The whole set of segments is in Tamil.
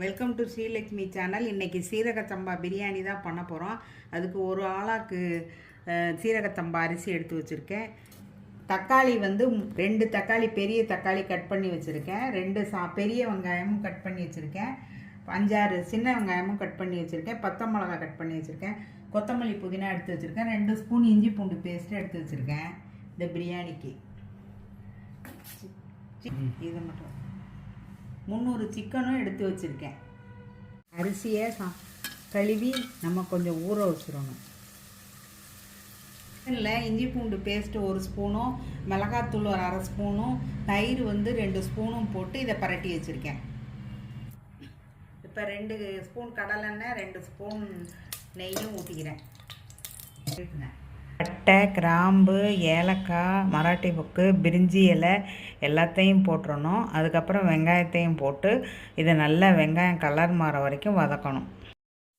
வெல்கம் டு ஸ்ரீலக்ஷ்மி சேனல் இன்றைக்கி சீரக சம்பா பிரியாணி தான் பண்ண போகிறோம் அதுக்கு ஒரு ஆளாக்கு சீரக சம்பா அரிசி எடுத்து வச்சுருக்கேன். தக்காளி வந்து ரெண்டு தக்காளி பெரிய தக்காளி கட் பண்ணி வச்சுருக்கேன். ரெண்டு சா பெரிய வெங்காயமும் கட் பண்ணி வச்சுருக்கேன். அஞ்சாறு சின்ன வெங்காயமும் கட் பண்ணி வச்சுருக்கேன். பச்சை மிளகா கட் பண்ணி வச்சுருக்கேன். கொத்தமல்லி புதினா எடுத்து வச்சுருக்கேன். ரெண்டு ஸ்பூன் இஞ்சி பூண்டு பேஸ்ட்டு எடுத்து வச்சுருக்கேன் இந்த பிரியாணிக்கு. இது மட்டும். முந்நூறு சிக்கனும் எடுத்து வச்சுருக்கேன். அரிசியை சா கழுவி நம்ம கொஞ்சம் ஊற வச்சிடணும். இல்லை இஞ்சி பூண்டு பேஸ்ட்டு ஒரு ஸ்பூனும் மிளகாத்தூள் ஒரு அரை ஸ்பூனும் தயிர் வந்து ரெண்டு ஸ்பூனும் போட்டு இதை பரட்டி வச்சுருக்கேன். இப்போ ரெண்டு ஸ்பூன் கடலெண்ணெய் ரெண்டு ஸ்பூன் நெய்யும் ஊற்றிக்கிறேன் பட்டை கிராம்பு ஏலக்காய் மராட்டி புக்கு பிரிஞ்சி இலை எல்லாத்தையும் போட்டுறணும். அதுக்கப்புறம் வெங்காயத்தையும் போட்டு இதை நல்லா வெங்காயம் கலர் மாற வரைக்கும் வதக்கணும்.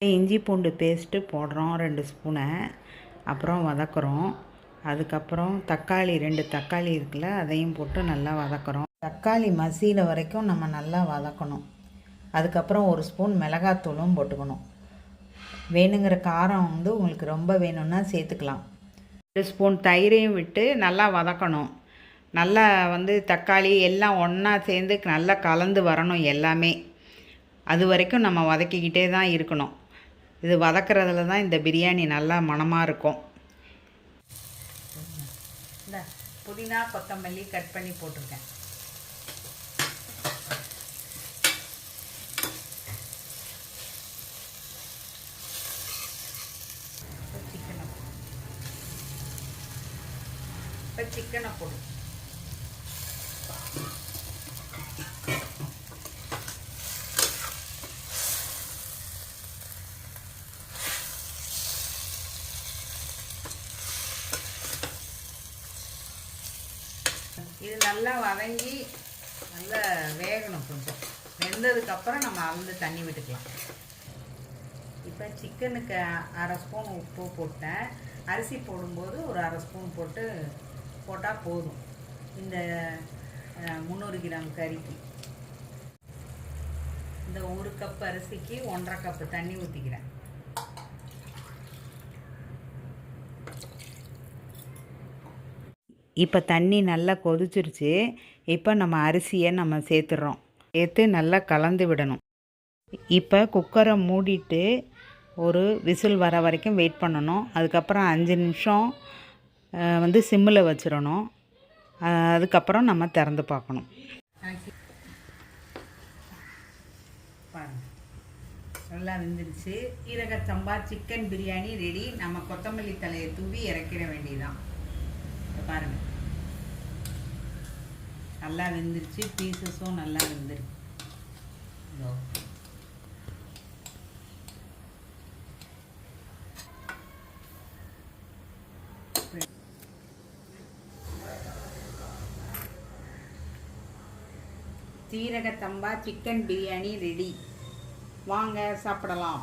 இஞ்சி பூண்டு பேஸ்ட்டு போடுறோம் ரெண்டு ஸ்பூனை. அப்புறம் வதக்குறோம். அதுக்கப்புறம் தக்காளி ரெண்டு தக்காளி இருக்குல்ல அதையும் போட்டு நல்லா வதக்குறோம். தக்காளி மசியில வரைக்கும் நம்ம நல்லா வதக்கணும். அதுக்கப்புறம் ஒரு ஸ்பூன் மிளகாத்தூளும் போட்டுக்கணும். வேணுங்கிற காரம் வந்து உங்களுக்கு ரொம்ப வேணும்னா சேர்த்துக்கலாம். ரெண்டு ஸ்பூன் தயிரையும் விட்டு நல்லா வதக்கணும். நல்லா வந்து தக்காளி எல்லாம் ஒன்றா சேர்ந்து நல்லா கலந்து வரணும் எல்லாமே. அது வரைக்கும் நம்ம வதக்கிக்கிட்டே தான் இருக்கணும். இது வதக்கிறதுல தான் இந்த பிரியாணி நல்லா மணமாக இருக்கும். இந்த புதினா கொத்தமல்லி கட் பண்ணி போட்டிருக்கேன் சிக்கனை இப்போ சிக்கனை போடு இது நல்லா வதங்கி நல்லா வேகணும் கொஞ்சம் வெந்ததுக்கப்புறம் நம்ம அளந்து தண்ணி விட்டுக்கலாம் இப்போ சிக்கனுக்கு அரை ஸ்பூன் உப்பு போட்டேன் அரிசி போடும்போது ஒரு அரை ஸ்பூன் போட்டு போட்டால் போதும். இந்த முந்நூறு கிராம் கறிக்கு. இந்த ஒரு கப் அரிசிக்கு ஒன்றரை கப்பு தண்ணி ஊற்றிக்கிறேன் இப்போ தண்ணி நல்லா கொதிச்சிருச்சு. இப்போ நம்ம அரிசியை நம்ம சேர்த்துடுறோம் சேர்த்து நல்லா கலந்து விடணும். இப்போ குக்கரை மூடிட்டு ஒரு விசில் வர வரைக்கும் வெயிட் பண்ணணும். அதுக்கப்புறம் அஞ்சு நிமிஷம் வந்து சிம்மில் வச்சிடணும். அதுக்கப்புறம் நம்ம திறந்து பார்க்கணும். நல்லா வெந்துருச்சு. ஈரக சம்பா சிக்கன் பிரியாணி ரெடி நம்ம கொத்தமல்லி தலையை தூவி இறக்கிட வேண்டியதான் பாருங்கள் பாருங்க. நல்லா வெந்துருச்சு. பீசஸும் நல்லா வெந்துருக்கு. இதோ. சீரக தம்பா சிக்கன் பிரியாணி ரெடி. வாங்க சாப்பிடலாம்.